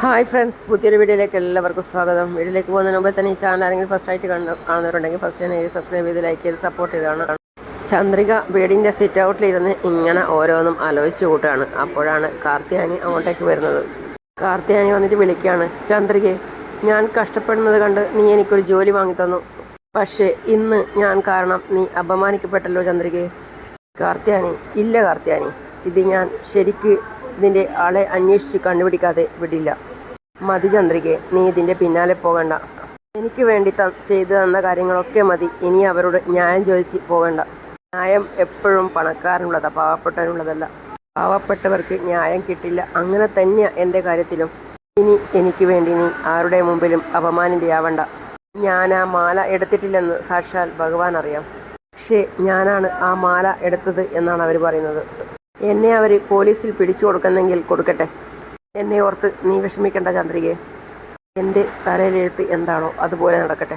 Hi friends പുതിയൊരു വീഡിയോയിലേക്ക് എല്ലാവർക്കും സ്വാഗതം. വീഡിയോയിലേക്ക് പോകുന്നതിന് മുമ്പ് തന്നെ ഈ ചാനൽ ആരെങ്കിലും ഫസ്റ്റ് ആയിട്ട് കണ്ടു കാണുന്നവരുണ്ടെങ്കിൽ ഫസ്റ്റ് തന്നെ സബ്സ്ക്രൈബ് ചെയ്ത് ലൈക്ക് ചെയ്ത് സപ്പോർട്ട് ചെയ്താണ് ചന്ദ്രിക വീടിന്റെ സിറ്റ് ഔട്ടിലിരുന്ന് ഇങ്ങനെ ഓരോന്നും ആലോചിച്ച് കൂട്ടുകയാണ് അപ്പോഴാണ് കാർത്തിയാനി അങ്ങോട്ടേക്ക് വരുന്നത്. കാർത്തിയാനി വന്നിട്ട് വിളിക്കുകയാണ് ചന്ദ്രികയെ ഞാൻ കഷ്ടപ്പെടുന്നത് കണ്ട് നീ എനിക്കൊരു ജോലി വാങ്ങിത്തന്നു പക്ഷേ ഇന്ന് ഞാൻ കാരണം നീ അപമാനിക്കപ്പെട്ടല്ലോ ചന്ദ്രികയെ കാർത്തിയാനി ഇല്ല കാർത്തിയാനി ഇത് ഞാൻ ശരിക്ക് ഇതിന്റെ ആളെ അന്വേഷിച്ച് കണ്ടുപിടിക്കാതെ വിടില്ല. മതി ചന്ദ്രികെ നീ ഇതിന്റെ പിന്നാലെ പോകണ്ട. എനിക്ക് വേണ്ടി ത ചെയ്തു തന്ന കാര്യങ്ങളൊക്കെ മതി. ഇനി അവരോട് ന്യായം ചോദിച്ച് പോകണ്ട. ന്യായം എപ്പോഴും പണക്കാരനുള്ളതാ പാവപ്പെട്ടവനുള്ളതല്ല. പാവപ്പെട്ടവർക്ക് ന്യായം കിട്ടില്ല. അങ്ങനെ തന്നെയാണ് എന്റെ കാര്യത്തിലും. ഇനി എനിക്ക് വേണ്ടി നീ ആരുടെ മുമ്പിലും അപമാനിതയാവണ്ട. ഞാൻ ആ മാല എടുത്തിട്ടില്ലെന്ന് സാക്ഷാൽ ഭഗവാൻ അറിയാം. പക്ഷേ ഞാനാണ് ആ മാല എടുത്തത് എന്നാണ് അവർ പറയുന്നത്. എന്നെ അവർ പോലീസിൽ പിടിച്ചു കൊടുക്കുന്നെങ്കിൽ കൊടുക്കട്ടെ. എന്നെ ഓർത്ത് നീ വിഷമിക്കേണ്ട ചന്ദ്രികയെ എന്റെ തലയിലെഴുത്ത് എന്താണോ അതുപോലെ നടക്കട്ടെ.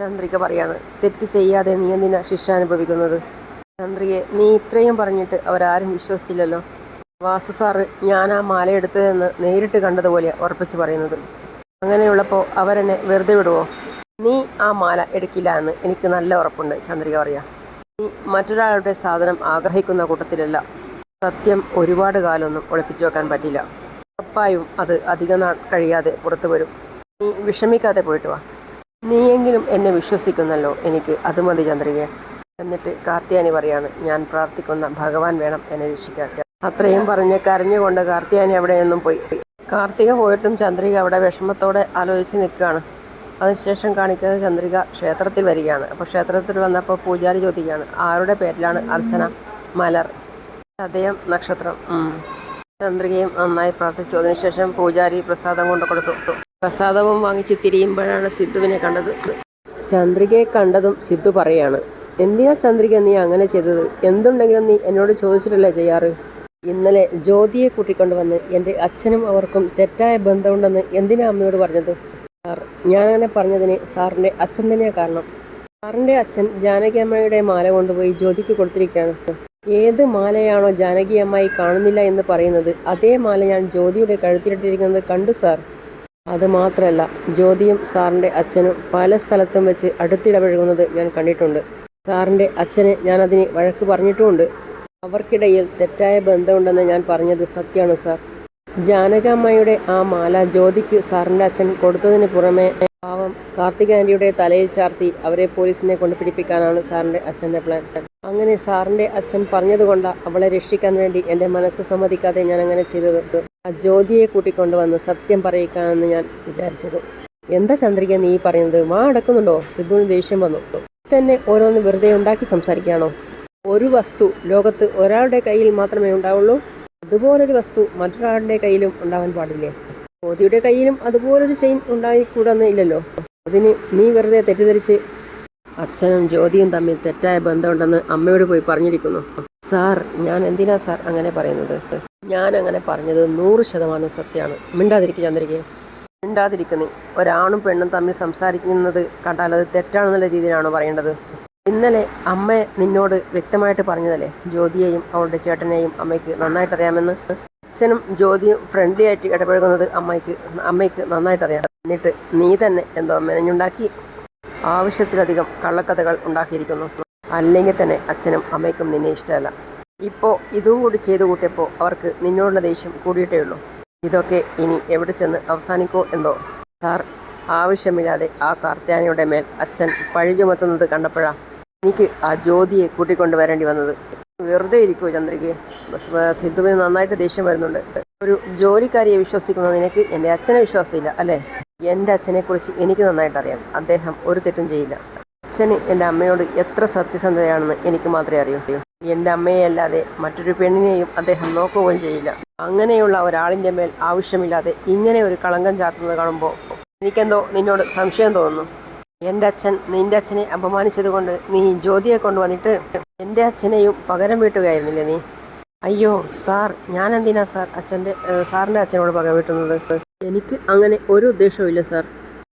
ചന്ദ്രിക പറയാണ് തെറ്റ് ചെയ്യാതെ നീ എന്തിനാ ശിക്ഷ അനുഭവിക്കുന്നത്? ചന്ദ്രികയെ നീ ഇത്രയും പറഞ്ഞിട്ട് അവരാരും വിശ്വസിച്ചില്ലല്ലോ. വാസു സാറ് ഞാൻ ആ മാല എടുത്തതെന്ന് നേരിട്ട് കണ്ടതുപോലെ ഉറപ്പിച്ച് പറയുന്നത്. അങ്ങനെയുള്ളപ്പോൾ അവരെന്നെ വെറുതെ വിടുവോ? നീ ആ മാല എടുക്കില്ല എന്ന് എനിക്ക് നല്ല ഉറപ്പുണ്ട് ചന്ദ്രിക പറയാം. നീ മറ്റൊരാളുടെ സാധനം ആഗ്രഹിക്കുന്ന കൂട്ടത്തിലല്ല. സത്യം ഒരുപാട് കാലമൊന്നും ഒളിപ്പിച്ചു വെക്കാൻ പറ്റില്ല. ഉറപ്പായും അത് അധിക നാൾ കഴിയാതെ പുറത്തു വരും. നീ വിഷമിക്കാതെ പോയിട്ട് വാ. നീയെങ്കിലും എന്നെ വിശ്വസിക്കുന്നല്ലോ എനിക്ക്. അത് മതി ചന്ദ്രിക. എന്നിട്ട് കാർത്തിയാനി പറയാണ് ഞാൻ പ്രാർത്ഥിക്കുന്ന ഭഗവാൻ വേണം എന്നെ രക്ഷിക്കാൻ. അത്രയും പറഞ്ഞ് കരഞ്ഞുകൊണ്ട് കാർത്തിയാനി അവിടെ നിന്നും പോയി. കാർത്തിക പോയിട്ടും ചന്ദ്രിക അവിടെ വിഷമത്തോടെ ആലോചിച്ച് നിൽക്കുകയാണ്. അതിനുശേഷം കാണിക്കുന്നത് ചന്ദ്രിക ക്ഷേത്രത്തിൽ വരികയാണ്. അപ്പോൾ ക്ഷേത്രത്തിൽ വന്നപ്പോൾ പൂജാരി ചോദിക്കുകയാണ് ആരുടെ പേരിലാണ് അർച്ചന? മലർ? ചതയം നക്ഷത്രം. ചന്ദ്രികയും നന്നായി പ്രാർത്ഥിച്ചു. അതിനുശേഷം പൂജാരി പ്രസാദം കൊണ്ട് കൊടുത്തു. പ്രസാദവും വാങ്ങിച്ച് തിരിയുമ്പോഴാണ് സിദ്ധുവിനെ കണ്ടത്. ചന്ദ്രികയെ കണ്ടതും സിദ്ധു പറയാണ് എന്തിനാ ചന്ദ്രിക നീ അങ്ങനെ ചെയ്തത്? എന്തുണ്ടെങ്കിലും നീ എന്നോട് ചോദിച്ചിട്ടല്ലേ ചെയ്യാറ്? ഇന്നലെ ജ്യോതിയെ കൂട്ടിക്കൊണ്ടുവന്ന് എന്റെ അച്ഛനും അവർക്കും തെറ്റായ ബന്ധമുണ്ടെന്ന് എന്തിനാ അമ്മയോട് പറഞ്ഞത്? സാർ ഞാനങ്ങനെ പറഞ്ഞതിന് സാറിന്റെ അച്ഛൻ തന്നെയാണ് കാരണം. സാറിന്റെ അച്ഛൻ ജാനകി അമ്മയുടെ മാല കൊണ്ടുപോയി ജ്യോതിക്ക് കൊടുത്തിരിക്കുകയാണ്. ഏത് മാലയാണോ ജാനകി അമ്മായി കാണുന്നില്ല എന്ന് പറയുന്നത്? അതേ മാല ഞാൻ ജ്യോതിയുടെ കഴുത്തിലിട്ടിരിക്കുന്നത് കണ്ടു സാർ. അത് മാത്രമല്ല ജ്യോതിയും സാറിന്റെ അച്ഛനും പല സ്ഥലത്തും വെച്ച് അടുത്തിടപഴകുന്നത് ഞാൻ കണ്ടിട്ടുണ്ട്. സാറിന്റെ അച്ഛനെ ഞാൻ അതിന് വഴക്ക് പറഞ്ഞിട്ടുമുണ്ട്. അവർക്കിടയിൽ തെറ്റായ ബന്ധമുണ്ടെന്ന് ഞാൻ പറഞ്ഞത് സത്യമാണ് സാർ? ജാനകമ്മയുടെ ആ മാല ജ്യോതിക്ക് സാറിന്റെ അച്ഛൻ കൊടുത്തതിന് പുറമെ പാവം കാർത്തിക ആന്റിയുടെ തലയിൽ ചാർത്തി അവരെ പോലീസിനെ കൊണ്ടുപിടിപ്പിക്കാനാണ് സാറിന്റെ അച്ഛന്റെ പ്ലാൻ അങ്ങനെ സാറിന്റെ അച്ഛൻ പറഞ്ഞതുകൊണ്ട് അവളെ രക്ഷിക്കാൻ വേണ്ടി എന്റെ മനസ്സ് സമ്മതിക്കാതെ ഞാൻ അങ്ങനെ ചെയ്തത്. ആ ജ്യോതിയെ കൂട്ടിക്കൊണ്ടുവന്ന് സത്യം പറയിക്കാമെന്ന് ഞാൻ വിചാരിച്ചത്. എന്താ ചന്ദ്രിക നീ പറയുന്നത്? മാ അടക്കുന്നുണ്ടോ? സിദ്ധുവിന് ദേഷ്യം വന്നു. തന്നെ ഓരോന്ന് വെറുതെ ഉണ്ടാക്കി സംസാരിക്കുകയാണോ? ഒരു വസ്തു ലോകത്ത് ഒരാളുടെ കയ്യിൽ മാത്രമേ ഉണ്ടാവുള്ളൂ. അതുപോലൊരു വസ്തു മറ്റൊരാളുടെ കയ്യിലും ഉണ്ടാവാൻ പാടില്ലേ? ജ്യോതിയുടെ കയ്യിലും അതുപോലൊരു ചെയിൻ ഉണ്ടായിക്കൂടാന്ന് ഇല്ലല്ലോ. അതിന് നീ വെറുതെ തെറ്റിദ്ധരിച്ച് അച്ഛനും ജ്യോതിയും തമ്മിൽ തെറ്റായ ബന്ധമുണ്ടെന്ന് അമ്മയോട് പോയി പറഞ്ഞിരിക്കുന്നു. സാർ ഞാൻ എന്തിനാ സാർ അങ്ങനെ പറയുന്നത്? ഞാൻ അങ്ങനെ പറഞ്ഞത് നൂറ് ശതമാനം സത്യമാണ്. മിണ്ടാതിരിക്കുക ചന്ദ്രികയെ. മിണ്ടാതിരിക്കുന്നേ. ഒരാണും പെണ്ണും തമ്മിൽ സംസാരിക്കുന്നത് കണ്ടാൽ അത് തെറ്റാണെന്നുള്ള രീതിയിലാണോ പറയേണ്ടത്? ഇന്നലെ അമ്മ നിന്നോട് വ്യക്തമായിട്ട് പറഞ്ഞതല്ലേ? ജ്യോതിയെയും അവളുടെ ചേട്ടനെയും അമ്മയ്ക്ക് നന്നായിട്ട് അറിയാമെന്ന് അച്ഛനും ജ്യോതിയും ഫ്രണ്ട്ലി ആയിട്ട് ഇടപഴകുന്നത് അമ്മയ്ക്ക് അമ്മയ്ക്ക് നന്നായിട്ട് അറിയാം എന്നിട്ട് നീ തന്നെ എന്തോ മെനഞ്ഞുണ്ടാക്കി? ആവശ്യത്തിലധികം കള്ളക്കഥകൾ ഉണ്ടാക്കിയിരിക്കുന്നു. അല്ലെങ്കിൽ തന്നെ അച്ഛനും അമ്മയ്ക്കും നിന്നെ ഇഷ്ടമല്ല. ഇപ്പോൾ ഇതും കൂടി ചെയ്തു കൂട്ടിയപ്പോൾ അവർക്ക് നിന്നോടുള്ള ദേഷ്യം കൂടിയിട്ടേ ഉള്ളൂ. ഇതൊക്കെ ഇനി എവിടെ ചെന്ന് അവസാനിക്കോ എന്തോ? സാർ ആവശ്യമില്ലാതെ ആ കാർത്യാനിയുടെ മേൽ അച്ഛൻ പഴി ചുമത്തുന്നത് എനിക്ക് ആ ജ്യോതിയെ കൂട്ടിക്കൊണ്ട് വരേണ്ടി വന്നത്. വെറുതെ ഇരിക്കുമോ ചന്ദ്രികയെ? സിദ്ധുവിന് നന്നായിട്ട് ദേഷ്യം വരുന്നുണ്ട്. ഒരു ജോലിക്കാരിയെ വിശ്വസിക്കുന്ന നിനക്ക് എന്റെ അച്ഛനെ വിശ്വാസമില്ല അല്ലേ? എന്റെ അച്ഛനെക്കുറിച്ച് എനിക്ക് നന്നായിട്ട് അറിയാം അദ്ദേഹം ഒരു തെറ്റും ചെയ്യില്ല. അച്ഛന് എന്റെ അമ്മയോട് എത്ര സത്യസന്ധതയാണെന്ന് എനിക്ക് മാത്രമേ അറിയൂ. എന്റെ അമ്മയെ അല്ലാതെ മറ്റൊരു പെണ്ണിനെയും അദ്ദേഹം നോക്കുകയും ചെയ്യില്ല. അങ്ങനെയുള്ള ഒരാളിന്റെ മേൽ ആവശ്യമില്ലാതെ ഇങ്ങനെ ഒരു കളങ്കം ചാത്തുന്നത് കാണുമ്പോൾ എനിക്കെന്തോ നിന്നോട് സംശയം തോന്നുന്നു. എന്റെ അച്ഛൻ നിന്റെ അച്ഛനെ അപമാനിച്ചതുകൊണ്ട് നീ ജ്യോതിയെ കൊണ്ടുവന്നിട്ട് എന്റെ അച്ഛനെയും പകരം വീട്ടുകയായിരുന്നില്ലേ നീ? അയ്യോ സാർ ഞാൻ എന്തിനാ സാർ അച്ഛന്റെ സാറിന്റെ അച്ഛനോട് പക വീട്ടുന്നത്? എനിക്ക് അങ്ങനെ ഒരു ഉദ്ദേശവുമില്ല സാർ.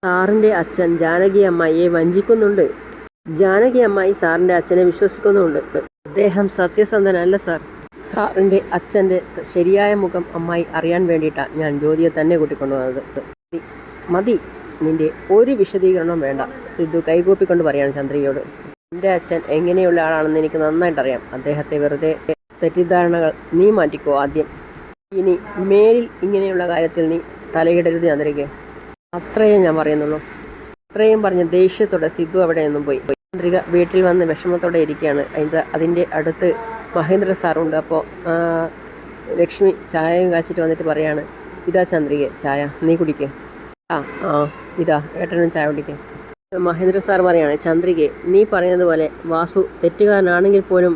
സാറിന്റെ അച്ഛൻ ജാനകി അമ്മായിയെ വഞ്ചിക്കുന്നുണ്ട്. ജാനകി അമ്മായി സാറിന്റെ അച്ഛനെ വിശ്വസിക്കുന്നുണ്ട് അദ്ദേഹം സത്യസന്ധനല്ല സാർ. സാറിന്റെ അച്ഛന്റെ ശരിയായ മുഖം അമ്മായി അറിയാൻ വേണ്ടിയിട്ടാണ് ഞാൻ ജ്യോതിയെ തന്നെ കൂട്ടിക്കൊണ്ടുവന്നത്. മതി, നിന്റെ ഒരു വിശദീകരണം വേണ്ട. സിദ്ധു കൈകൂപ്പിക്കൊണ്ട് പറയാണ് ചന്ദ്രികയോട്. എന്റെ അച്ഛൻ എങ്ങനെയുള്ള ആളാണെന്ന് എനിക്ക് നന്നായിട്ടറിയാം. അദ്ദേഹത്തെ വെറുതെ തെറ്റിദ്ധാരണകൾ നീ മാറ്റിക്കോ ആദ്യം. ഇനി മേലിൽ ഇങ്ങനെയുള്ള കാര്യത്തിൽ നീ തലയിടരുത് ചന്ദ്രയ്ക്ക് അത്രയേ ഞാൻ പറയുന്നുള്ളൂ. അത്രയും പറഞ്ഞ് ദേഷ്യത്തോടെ സിദ്ധു അവിടെ നിന്നും പോയി. ചന്ദ്രിക വീട്ടിൽ വന്ന് വിഷമത്തോടെ ഇരിക്കുകയാണ്. അതിന്റെ അതിന്റെ അടുത്ത് മഹേന്ദ്ര സാറുണ്ട് അപ്പോൾ ലക്ഷ്മി ചായയും കാച്ചിട്ട് വന്നിട്ട് പറയാണ് ഇതാ ചന്ദ്രിക ചായ നീ കുടിക്കേ. ആ ആ ഇതാ ഏട്ടനും ചായ കുടിക്കേ. മഹേന്ദ്ര സാർ പറയാണ് ചന്ദ്രികെ നീ പറയുന്നത് പോലെ വാസു തെറ്റുകാരനാണെങ്കിൽ പോലും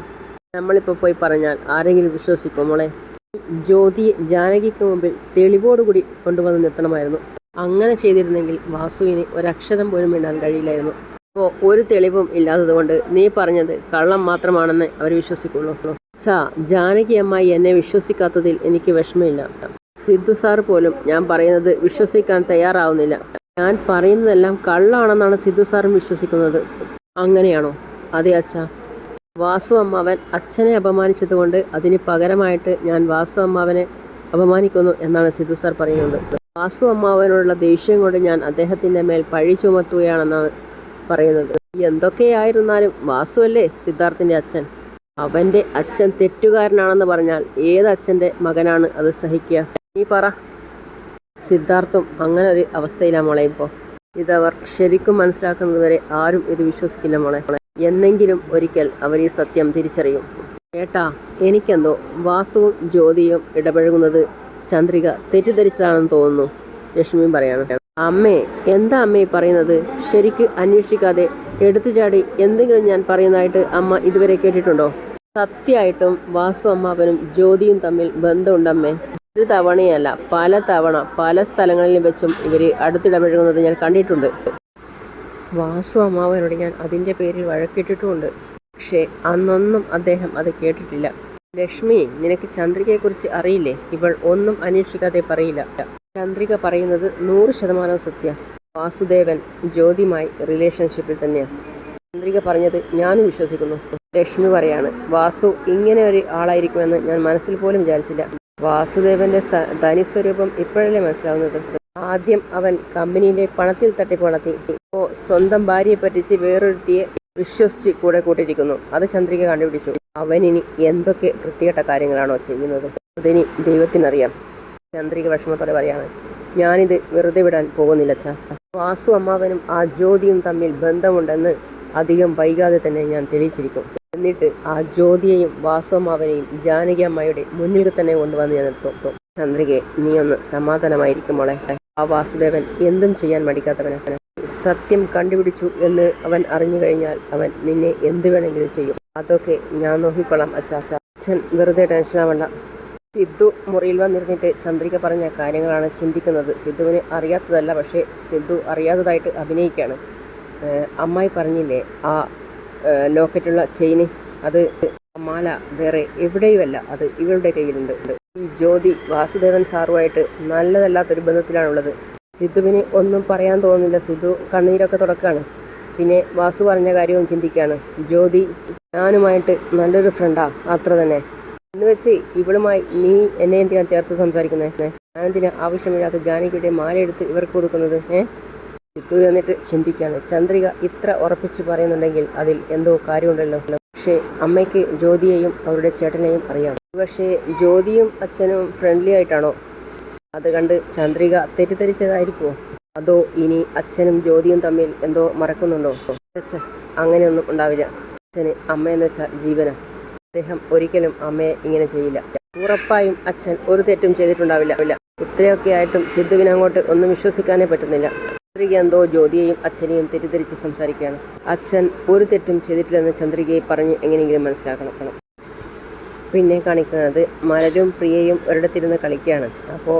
നമ്മളിപ്പോൾ പോയി പറഞ്ഞാൽ ആരെങ്കിലും വിശ്വസിക്കും മോളെ? ജ്യോതി ജാനകിക്ക് മുമ്പിൽ തെളിവോടുകൂടി കൊണ്ടുവന്ന് നിർത്തണമായിരുന്നു. അങ്ങനെ ചെയ്തിരുന്നെങ്കിൽ വാസുവിന് ഒരക്ഷരം പോലും മിണ്ടാൻ കഴിയില്ലായിരുന്നു. അപ്പോൾ ഒരു തെളിവും ഇല്ലാത്തതുകൊണ്ട് നീ പറഞ്ഞത് കള്ളം മാത്രമാണെന്ന് അവർ വിശ്വസിക്കുള്ളൂ. ചാ ജാനകി അമ്മായി എന്നെ വിശ്വസിക്കാത്തതിൽ എനിക്ക് വിഷമമില്ല. സിദ്ധു സാർ പോലും ഞാൻ പറയുന്നത് വിശ്വസിക്കാൻ തയ്യാറാവുന്നില്ല. ഞാൻ പറയുന്നതെല്ലാം കള്ളാണെന്നാണ് സിദ്ധു സാറും വിശ്വസിക്കുന്നത്. അങ്ങനെയാണോ? അതെ അച്ഛാ. വാസു അമ്മാവൻ അച്ഛനെ അപമാനിച്ചതുകൊണ്ട് അതിന് പകരമായിട്ട് ഞാൻ വാസു അമ്മാവനെ അപമാനിക്കുന്നു എന്നാണ് സിദ്ധു സാർ പറയുന്നത്. വാസു അമ്മാവനോടുള്ള ദേഷ്യം കൊണ്ട് ഞാൻ അദ്ദേഹത്തിന്റെ മേൽ പഴി ചുമത്തുകയാണെന്നാണ് പറയുന്നത്. എന്തൊക്കെയായിരുന്നാലും വാസു അല്ലേ സിദ്ധാർത്ഥിന്റെ അച്ഛൻ? അവന്റെ അച്ഛൻ തെറ്റുകാരനാണെന്ന് പറഞ്ഞാൽ ഏത് അച്ഛന്റെ മകനാണ് അത് സഹിക്കുക? നീ പറ. സിദ്ധാർത്ഥം അങ്ങനെ ഒരു അവസ്ഥയിലാണ് മോളെ ഇപ്പോൾ ഇതവർ ശരിക്കും മനസ്സിലാക്കുന്നതുവരെ ആരും ഇത് വിശ്വസിക്കില്ല മോളെ. എന്നെങ്കിലും ഒരിക്കൽ അവർ ഈ സത്യം തിരിച്ചറിയും. ഏട്ടാ എനിക്കെന്തോ വാസുവും ജ്യോതിയും ഇടപഴകുന്നത് ചന്ദ്രിക തെറ്റിദ്ധരിച്ചതാണെന്ന് തോന്നുന്നു. ലക്ഷ്മിയും പറയാണ്. അമ്മേ എന്താ അമ്മേ പറയുന്നത്? ശരിക്ക് അന്വേഷിക്കാതെ എടുത്തു ചാടി എന്തെങ്കിലും ഞാൻ പറയുന്നതായിട്ട് അമ്മ ഇതുവരെ കേട്ടിട്ടുണ്ടോ? സത്യമായിട്ടും വാസു അമ്മാവനും ജ്യോതിയും തമ്മിൽ ബന്ധമുണ്ടമ്മേ. ഒരു തവണയല്ല പല തവണ പല സ്ഥലങ്ങളിലും വെച്ചും ഇവർ അടുത്തിടപഴകുന്നത് ഞാൻ കണ്ടിട്ടുണ്ട്. വാസു അമ്മാവനോട് ഞാൻ അതിന്റെ പേരിൽ വഴക്കിട്ടിട്ടുമുണ്ട്. പക്ഷേ അന്നൊന്നും അദ്ദേഹം അത് കേട്ടിട്ടില്ല. ലക്ഷ്മി നിനക്ക് ചന്ദ്രികയെക്കുറിച്ച് അറിയില്ലേ? ഇവൾ ഒന്നും അന്വേഷിക്കാതെ പറയില്ല. ചന്ദ്രിക പറയുന്നത് നൂറ് ശതമാനം സത്യ. വാസുദേവൻ ജ്യോതിമായി റിലേഷൻഷിപ്പിൽ തന്നെയാണ് ചന്ദ്രിക പറഞ്ഞത് ഞാനും വിശ്വസിക്കുന്നു. ലക്ഷ്മി പറയാണ് വാസു ഇങ്ങനെ ഒരു ആളായിരിക്കുമെന്ന് ഞാൻ മനസ്സിൽ പോലും വിചാരിച്ചില്ല. വാസുദേവന്റെ സ- തനിസ്വരൂപം ഇപ്പോഴല്ലേ മനസ്സിലാവുന്നത്? ആദ്യം അവൻ കമ്പനിയിലെ പണത്തിൽ തട്ടിപ്പ് ഇപ്പോ സ്വന്തം ഭാര്യയെ പറ്റിച്ച് വേറൊരുത്തിയെ വിശ്വസിച്ച് കൂടെ കൂട്ടിയിരിക്കുന്നു അത് ചന്ദ്രിക കണ്ടുപിടിച്ചു. അവനിനി എന്തൊക്കെ വൃത്തികെട്ട കാര്യങ്ങളാണോ ചെയ്യുന്നത്? അതിനി ദൈവത്തിനറിയാം. ചന്ദ്രിക വിഷമത്തോടെ പറയാണ് ഞാനിത് വെറുതെ വിടാൻ പോകുന്നില്ല അച്ഛ. വാസു അമ്മാവനും ആ ജ്യോതിയും തമ്മിൽ ബന്ധമുണ്ടെന്ന് അധികം വൈകാതെ തന്നെ ഞാൻ തെളിയിച്ചിരിക്കും. എന്നിട്ട് ആ ജ്യോതിയെയും വാസു അമ്മാവനെയും ജാനകി അമ്മയുടെ മുന്നിൽ തന്നെ കൊണ്ടുവന്ന് ഞാൻ നിർത്തും. ചന്ദ്രികയെ നീ ഒന്ന് സമാധാനമായിരിക്കും മോളെ. ആ വാസുദേവൻ എന്തും ചെയ്യാൻ മടിക്കാത്തവനാണ് സത്യം കണ്ടുപിടിച്ചു എന്ന് അവൻ അറിഞ്ഞു കഴിഞ്ഞാൽ അവൻ നിന്നെ എന്ത് വേണമെങ്കിലും ചെയ്യും. അതൊക്കെ ഞാൻ നോക്കിക്കൊള്ളാം അച്ഛാ അച്ഛൻ വെറുതെ ടെൻഷനാവണ്ട സിദ്ധു മുറിയിൽ വന്നിരുന്നിട്ട് ചന്ദ്രിക പറഞ്ഞ കാര്യങ്ങളാണ് ചിന്തിക്കുന്നത്. സിദ്ധുവിന് അറിയാത്തതല്ല പക്ഷേ സിദ്ധു അറിയാത്തതായിട്ട് അഭിനയിക്കുകയാണ് അമ്മായി പറഞ്ഞില്ലേ ആ ലോക്കറ്റുള്ള ചെയിന് അത് മാല വേറെ എവിടെയുമല്ല അത് ഇവളുടെ കയ്യിലുണ്ട്. ഈ ജ്യോതി വാസുദേവൻ സാറുമായിട്ട് നല്ലതല്ലാത്തൊരു ബന്ധത്തിലാണുള്ളത്. സിദ്ധുവിന് ഒന്നും പറയാൻ തോന്നുന്നില്ല. സിദ്ധു കണ്ണീരൊക്കെ തുടക്കാണ്. പിന്നെ വാസു പറഞ്ഞ കാര്യവും ചിന്തിക്കുകയാണ് ജ്യോതി ഞാനുമായിട്ട് നല്ലൊരു ഫ്രണ്ടാ അത്ര തന്നെ. എന്ന് വെച്ച് ഇവളുമായി നീ എന്നെ എന്തിനാ ചേർത്ത് സംസാരിക്കുന്നത് ഞാൻ എന്തിനാ ആവശ്യമില്ലാത്ത ജാനകിയുടെ മാലയെടുത്ത് ഇവർക്ക് കൊടുക്കുന്നത് ഏഹ് സിദ്ധു എന്നിട്ട് ചിന്തിക്കുകയാണ് ചന്ദ്രിക ഇത്ര ഉറപ്പിച്ച് പറയുന്നുണ്ടെങ്കിൽ അതിൽ എന്തോ കാര്യമുണ്ടല്ലോ. പക്ഷേ അമ്മയ്ക്ക് ജ്യോതിയെയും അവരുടെ ചേട്ടനെയും അറിയാം. പക്ഷേ ജ്യോതിയും അച്ഛനും ഫ്രണ്ട്ലി ആയിട്ടാണോ? അത് കണ്ട് ചന്ദ്രിക തെറ്റിദ്ധരിച്ചതായിരിക്കുമോ അതോ ഇനി അച്ഛനും ജ്യോതിയും തമ്മിൽ എന്തോ മറക്കുന്നുണ്ടോ? അച്ഛൻ അങ്ങനെയൊന്നും ഉണ്ടാവില്ല. അച്ഛന് അമ്മയെന്ന് വെച്ചാൽ ജീവന. അദ്ദേഹം ഒരിക്കലും അമ്മയെ ഇങ്ങനെ ചെയ്യില്ല. ഉറപ്പായും അച്ഛൻ ഒരു തെറ്റും ചെയ്തിട്ടുണ്ടാവില്ല. ഇത്രയൊക്കെ ആയിട്ടും സിദ്ധുവിന് അങ്ങോട്ട് ഒന്നും വിശ്വസിക്കാനേ പറ്റുന്നില്ല. ചന്ദ്രിക എന്തോ ജ്യോതിയെയും അച്ഛനെയും തെറ്റിദ്ധരിച്ച് സംസാരിക്കുകയാണ്. അച്ഛൻ ഒരു തെറ്റും ചെയ്തിട്ടില്ലെന്ന് ചന്ദ്രികയെ പറഞ്ഞ് എങ്ങനെയെങ്കിലും മനസ്സിലാക്കണം. പിന്നെ കാണിക്കുന്നത് മലരും പ്രിയയും ഒരിടത്തിരുന്ന് കളിക്കുകയാണ്. അപ്പോൾ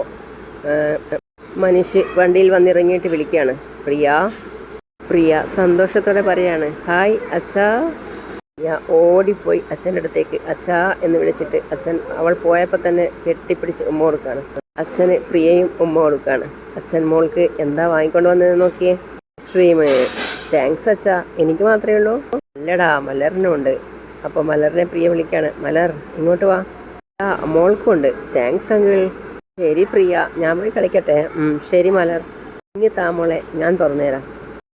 മനുഷ്യ വണ്ടിയിൽ വന്നിറങ്ങിയിട്ട് വിളിക്കുകയാണ് പ്രിയ? പ്രിയ സന്തോഷത്തോടെ പറയാണ്. ഹായ് അച്ഛാ. പ്രിയ ഓടിപ്പോയി അച്ഛന്റെ അടുത്തേക്ക്. അച്ഛാ എന്ന് വിളിച്ചിട്ട് അച്ഛൻ അവൾ പോയപ്പോൾ തന്നെ കെട്ടിപ്പിടിച്ച് ഉമ്മ കൊടുക്കുകയാണ്. അച്ഛന് പ്രിയയും ഉമ്മ കൊടുക്കുകയാണ്. അച്ഛൻ മോൾക്ക് എന്താ വാങ്ങിക്കൊണ്ട് വന്നത് നോക്കിയേ. ഐസ്ക്രീം. താങ്ക്സ് അച്ഛാ. എനിക്ക് മാത്രമേ ഉള്ളൂ. അല്ലടാ മലറിനും ഉണ്ട്. അപ്പോൾ മലറിനെ പ്രിയ വിളിക്കുകയാണ്. മലർ ഇങ്ങോട്ട് വാ. ആ മോൾക്കുണ്ട് താങ്ക്സ് അങ്കിൾ. ശരി പ്രിയ. ഞാൻ പോയി കളിക്കട്ടെ. ശരി മലർ. ഇനി താമോളെ ഞാൻ തുറന്നുതരാം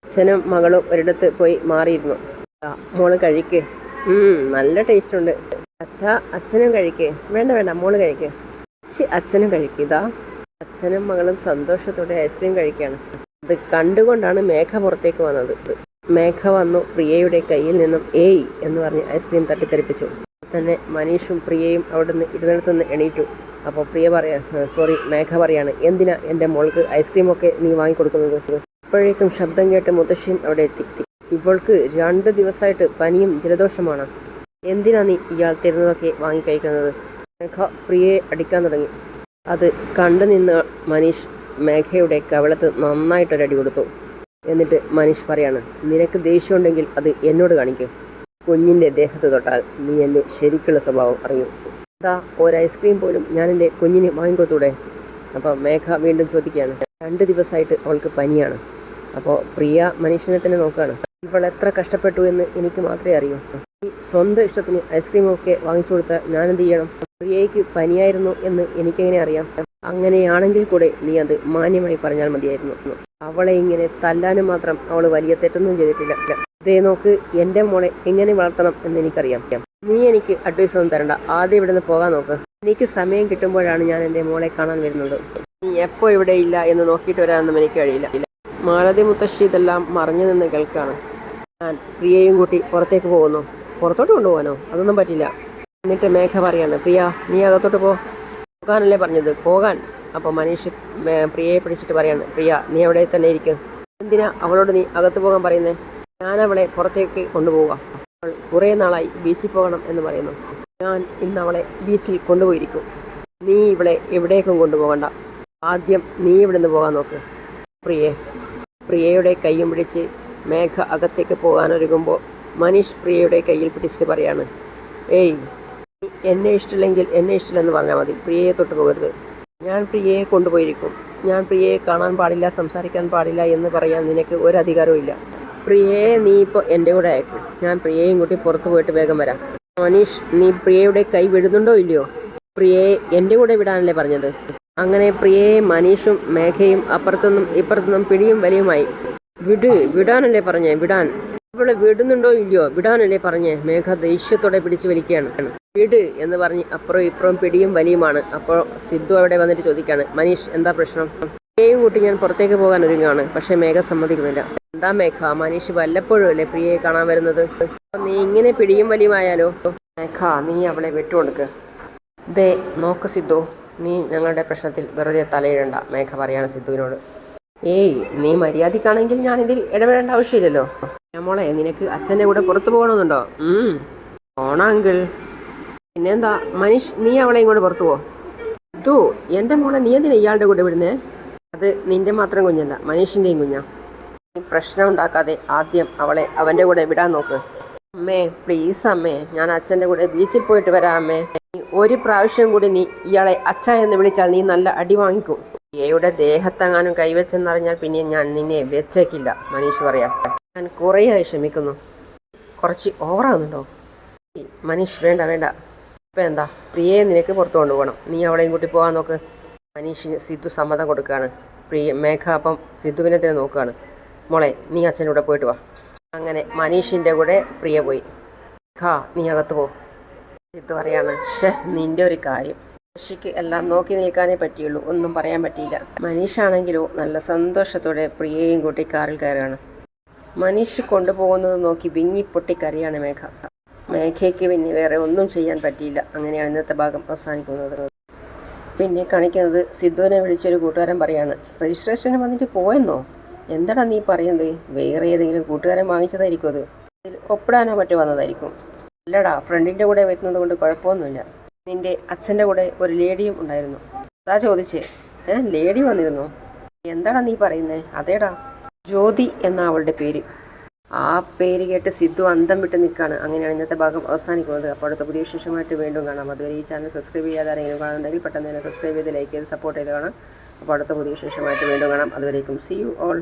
അച്ഛനും മകളും ഒരിടത്ത് പോയി മാറിയിരുന്നു. മോൾ കഴിക്ക്. നല്ല ടേസ്റ്റ് ഉണ്ട്. അച്ഛ അച്ഛനും കഴിക്ക്. വേണ്ട വേണ്ട മോൾ കഴിക്ക്. അച്ഛ അച്ഛനും കഴിക്ക്. ഇതാ അച്ഛനും മകളും സന്തോഷത്തോടെ ഐസ്ക്രീം കഴിക്കുകയാണ് അത് കണ്ടുകൊണ്ടാണ് മേഘ പുറത്തേക്ക് വന്നത്. മേഘ വന്നു പ്രിയയുടെ കയ്യിൽ നിന്നും ഏയ് എന്ന് പറഞ്ഞ് ഐസ്ക്രീം തട്ടിത്തെറിപ്പിച്ചു. തന്നെ മനീഷും പ്രിയയും അവിടുന്ന് ഇരുന്നിടത്തുനിന്ന് എണീറ്റു. അപ്പോൾ പ്രിയ പറയാ സോറി മേഘ പറയാണ് എന്തിനാ എന്റെ മോൾക്ക് ഐസ്ക്രീമൊക്കെ നീ വാങ്ങിക്കൊടുക്കുന്നത്? ഇപ്പോഴേക്കും ശബ്ദം കേട്ട് മുത്തശ്ശിയും അവിടെ എത്തി. ഇവൾക്ക് രണ്ട് ദിവസമായിട്ട് പനിയും ജലദോഷമാണ്. എന്തിനാ നീ ഇയാൾ തരുന്നതൊക്കെ വാങ്ങി കഴിക്കുന്നത് മേഘ പ്രിയയെ അടിക്കാൻ തുടങ്ങി. അത് കണ്ടു നിന്ന് മനീഷ് മേഘയുടെ കവളത്ത് നന്നായിട്ടൊരടി കൊടുത്തു. എന്നിട്ട് മനീഷ് പറയാണ് നിനക്ക് ദേഷ്യമുണ്ടെങ്കിൽ അത് എന്നോട് കാണിക്കും. കുഞ്ഞിന്റെ ദേഹത്ത് തൊട്ടാൽ നീ എന്റെ ശരിക്കുള്ള സ്വഭാവം അറിയും. അതാ ഒരു ഐസ്ക്രീം പോലും ഞാൻ എന്റെ കുഞ്ഞിന് വാങ്ങിക്കൊടുത്തൂടെ? അപ്പോൾ മേഘ വീണ്ടും ചോദിക്കുകയാണ്. രണ്ട് ദിവസമായിട്ട് അവൾക്ക് പനിയാണ്. അപ്പോൾ പ്രിയ മനുഷ്യനെ തന്നെ നോക്കുകയാണ്. ഇവൾ എത്ര കഷ്ടപ്പെട്ടു എന്ന് എനിക്ക് മാത്രമേ അറിയൂ. ഈ സ്വന്തം ഇഷ്ടത്തിന് ഐസ്ക്രീമൊക്കെ വാങ്ങിച്ചു കൊടുത്താൽ ഞാനെന്ത് ചെയ്യണം? പ്രിയയ്ക്ക് പനിയായിരുന്നു എന്ന് എനിക്കെങ്ങനെ അറിയാം? അങ്ങനെയാണെങ്കിൽ കൂടെ നീ അത് മാന്യമായി പറഞ്ഞാൽ മതിയായിരുന്നു. അവളെ ഇങ്ങനെ തല്ലാനും മാത്രം അവൾ വലിയ തെറ്റൊന്നും ചെയ്തിട്ടില്ല. ദേ നോക്ക് എന്റെ മോളെ എങ്ങനെ വളർത്തണം എന്ന് എനിക്കറിയാം. നീ എനിക്ക് അഡ്വൈസ് ഒന്നും തരണ്ട. ആദ്യം ഇവിടെ നിന്ന് പോകാൻ നോക്ക്. എനിക്ക് സമയം കിട്ടുമ്പോഴാണ് ഞാൻ എന്റെ മോളെ കാണാൻ വരുന്നത്. നീ എപ്പോൾ ഇവിടെ ഇല്ല എന്ന് നോക്കിയിട്ട് വരാനൊന്നും എനിക്ക് കഴിയില്ല. മാലതി മുത്തശ്ശി ഇതെല്ലാം മറഞ്ഞു നിന്ന് കേൾക്കുകയാണ്. ഞാൻ പ്രിയയും കൂട്ടി പുറത്തേക്ക് പോകുന്നു. പുറത്തോട്ട് കൊണ്ടുപോകാനോ? അതൊന്നും പറ്റില്ല. എന്നിട്ട് മേഘ പറയാണ് പ്രിയ നീ അകത്തോട്ട് പോ. പോകാനല്ലേ പറഞ്ഞത്. പോകാൻ. അപ്പോൾ മനീഷ് പ്രിയയെ പിടിച്ചിട്ട് പറയാണ് പ്രിയ നീ അവിടെ തന്നെ ഇരിക്കും. എന്തിനാ അവളോട് നീ അകത്ത് പോകാൻ പറയുന്നേ? ഞാൻ അവളെ പുറത്തേക്ക് കൊണ്ടുപോകാം അവൾ കുറേ നാളായി ബീച്ചിൽ പോകണം എന്ന് പറയുന്നു. ഞാൻ ഇന്ന് അവളെ ബീച്ചിൽ കൊണ്ടുപോയിരിക്കും. നീ ഇവളെ എവിടേക്കും കൊണ്ടുപോകണ്ട. ആദ്യം നീ ഇവിടുന്ന് പോകാൻ നോക്ക്. പ്രിയെ പ്രിയയുടെ കൈയും പിടിച്ച് മേഘ അകത്തേക്ക് പോകാനൊരുങ്ങുമ്പോൾ മനീഷ് പ്രിയയുടെ കയ്യിൽ പിടിച്ചിട്ട് പറയാണ് ഏയ് എന്നെ ഇഷ്ടമില്ലെങ്കിൽ എന്നെ ഇഷ്ടമില്ലെന്ന് പറഞ്ഞാൽ മതി. പ്രിയയെ തൊട്ട് പോകരുത്. ഞാൻ പ്രിയയെ കൊണ്ടുപോയിരിക്കും. ഞാൻ പ്രിയയെ കാണാൻ പാടില്ല സംസാരിക്കാൻ പാടില്ല എന്ന് പറയാൻ നിനക്ക് ഒരധികാരവും ഇല്ല. പ്രിയയെ നീ ഇപ്പോൾ എന്റെ കൂടെ അയക്കും ഞാൻ പ്രിയയും കൂട്ടി പുറത്തു പോയിട്ട് വേഗം വരാം. മനീഷ് നീ പ്രിയയുടെ കൈ വിടുന്നുണ്ടോ ഇല്ലയോ? പ്രിയയെ എന്റെ കൂടെ വിടാനല്ലേ പറഞ്ഞത്? അങ്ങനെ പ്രിയയെ മനീഷും മേഘയും അപ്പുറത്തുനിന്നും ഇപ്പുറത്തുനിന്നും പിടിയും വലിയുമായി വിട് വിടാനല്ലേ പറഞ്ഞേ? വിടാൻ. ഇവിടെ വിടുന്നുണ്ടോ ഇല്ലയോ? വിടാനല്ലേ പറഞ്ഞേ? മേഘ ദേഷ്യത്തോടെ പിടിച്ചു വലിക്കുകയാണ്. വിട് എന്ന് പറഞ്ഞ് അപ്പുറം ഇപ്പുറം പിടിയും വലിയുമാണ്. അപ്പോൾ സിദ്ധു അവിടെ വന്നിട്ട് ചോദിക്കുകയാണ് മനീഷ് എന്താ പ്രശ്നം? പ്രിയയും കൂട്ടി ഞാൻ പുറത്തേക്ക് പോകാൻ ഒരുങ്ങാണ് പക്ഷെ മേഘ സമ്മതിക്കുന്നില്ല. എന്താ മേഘ? മനീഷ് വല്ലപ്പോഴും അല്ലേ പ്രിയയെ കാണാൻ വരുന്നത്? നീ ഇങ്ങനെ പിടിയും വലിയുമായാലോ? മേഘ നീ അവളെ വിട്ടുകൊടുക്ക്. ദേ നോക്ക് സിദ്ധു. നീ ഞങ്ങളുടെ പ്രശ്നത്തിൽ വെറുതെ തലയിടണ്ട മേഘ പറയാണ് സിദ്ധുവിനോട്. ഏയ് നീ മര്യാദക്കാണെങ്കിൽ ഞാൻ ഇതിൽ ഇടപെടേണ്ട ആവശ്യമില്ലല്ലോ. മോളെ നിനക്ക് അച്ഛന്റെ കൂടെ പുറത്തു പോകണമെന്നുണ്ടോ? ഓണാങ്കിൾ പിന്നെന്താ? മനീഷ് നീ അവളെ ഇങ്ങോട്ട് പുറത്തു പോ. സിദ്ധു എന്റെ മോളെ നീ എന്തിനാ ഇയാളുടെ കൂടെ വിടുന്നേ? അത് നിന്റെ മാത്രം കുഞ്ഞല്ല മനുഷ്യന്റെയും കുഞ്ഞാ. നീ പ്രശ്നം ഉണ്ടാക്കാതെ ആദ്യം അവളെ അവന്റെ കൂടെ വിടാൻ നോക്ക്. അമ്മേ പ്ലീസ് അമ്മേ ഞാൻ അച്ഛന്റെ കൂടെ ബീച്ചിൽ പോയിട്ട് വരാം അമ്മേ. ഒരു പ്രാവശ്യം കൂടി നീ ഇയാളെ അച്ഛ എന്ന് വിളിച്ചാൽ നീ നല്ല അടി വാങ്ങിക്കും. ഇയയുടെ ദേഹത്തെങ്ങാനും കൈവച്ചെന്നറിഞ്ഞാൽ പിന്നെ ഞാൻ നിന്നെ വെച്ചേക്കില്ല മനീഷ് പറയാം. ഞാൻ കുറേയായി ക്ഷമിക്കുന്നു. കുറച്ച് ഓവറാകുന്നുണ്ടോ മനീഷ് വേണ്ട വേണ്ട. ഇപ്പം എന്താ? പ്രിയയെ നിനക്ക് പുറത്തു കൊണ്ടുപോകണം. നീ അവളെയും കൂട്ടി പോകാൻ നോക്ക്. മനീഷിന് സിദ്ധു സമ്മതം കൊടുക്കുകയാണ്. പ്രിയ മേഘ അപ്പം സിദ്ധുവിനെ തന്നെ നോക്കുകയാണ്. മോളെ നീ അച്ഛന്റെ കൂടെ പോയിട്ട് വാ. അങ്ങനെ മനീഷിന്റെ കൂടെ പ്രിയ പോയി. ഖാ നീ അകത്ത് പോ. സിദ്ധു പറയാണ് ഷെ നിന്റെ ഒരു കാര്യം. ശശിക്ക് എല്ലാം നോക്കി നിൽക്കാനേ പറ്റിയുള്ളൂ. ഒന്നും പറയാൻ പറ്റിയില്ല. മനീഷാണെങ്കിലോ നല്ല സന്തോഷത്തോടെ പ്രിയയും കൂട്ടി കാറിൽ കയറുകയാണ്. മനീഷ് കൊണ്ടുപോകുന്നത് നോക്കി വിങ്ങി പൊട്ടിക്കരയാണ് മേഘ. മേഘയ്ക്ക് പിന്നെ വേറെ ഒന്നും ചെയ്യാൻ പറ്റിയില്ല. അങ്ങനെയാണ് ഇന്നത്തെ ഭാഗം അവസാനിക്കുന്നത്. പിന്നെ കാണിക്കുന്നത് സിദ്ധുവിനെ വിളിച്ചൊരു കൂട്ടുകാരൻ പറയാണ് രജിസ്ട്രേഷന് വന്നിട്ട് പോയെന്നോ? എന്താടാ നീ പറയുന്നത്? വേറെ ഏതെങ്കിലും കൂട്ടുകാരൻ വാങ്ങിച്ചതായിരിക്കും അത്. ഇതിൽ ഒപ്പിടാനോ മറ്റോ വന്നതായിരിക്കും. അല്ലടാ ഫ്രണ്ടിന്റെ കൂടെ വരുന്നത് കൊണ്ട് കുഴപ്പമൊന്നുമില്ല. നിന്റെ അച്ഛന്റെ കൂടെ ഒരു ലേഡിയും ഉണ്ടായിരുന്നു. അതാ ചോദിച്ചേ ഏ ലേഡി വന്നിരുന്നോ? എന്താടാ നീ പറയുന്നേ? അതേടാ. ജ്യോതി എന്ന അവളുടെ പേര്. ആ പേര് കേട്ട് സിദ്ധു അന്തം വിട്ട് നിൽക്കുകയാണ് അങ്ങനെയാണ് ഇന്നത്തെ ഭാഗം അവസാനിക്കുന്നത്. അപ്പോൾ അടുത്ത പുതിയ വിശേഷമായിട്ട് വീണ്ടും കാണാം. അതുവരെ ഈ ചാനൽ സബ്സ്ക്രൈബ് ചെയ്യാതെ ആരെങ്കിലും കാണുന്നുണ്ടെങ്കിൽ പെട്ടെന്ന് തന്നെ സബ്സ്ക്രൈബ് ചെയ്ത് ലൈക്ക് ചെയ്ത് സപ്പോർട്ട് ചെയ്ത് കാണാം. അപ്പോൾ അടുത്ത പുതിയ വിശേഷമായിട്ട് വീണ്ടും കാണാം. അതുവരേക്കും സി യു ഓൾ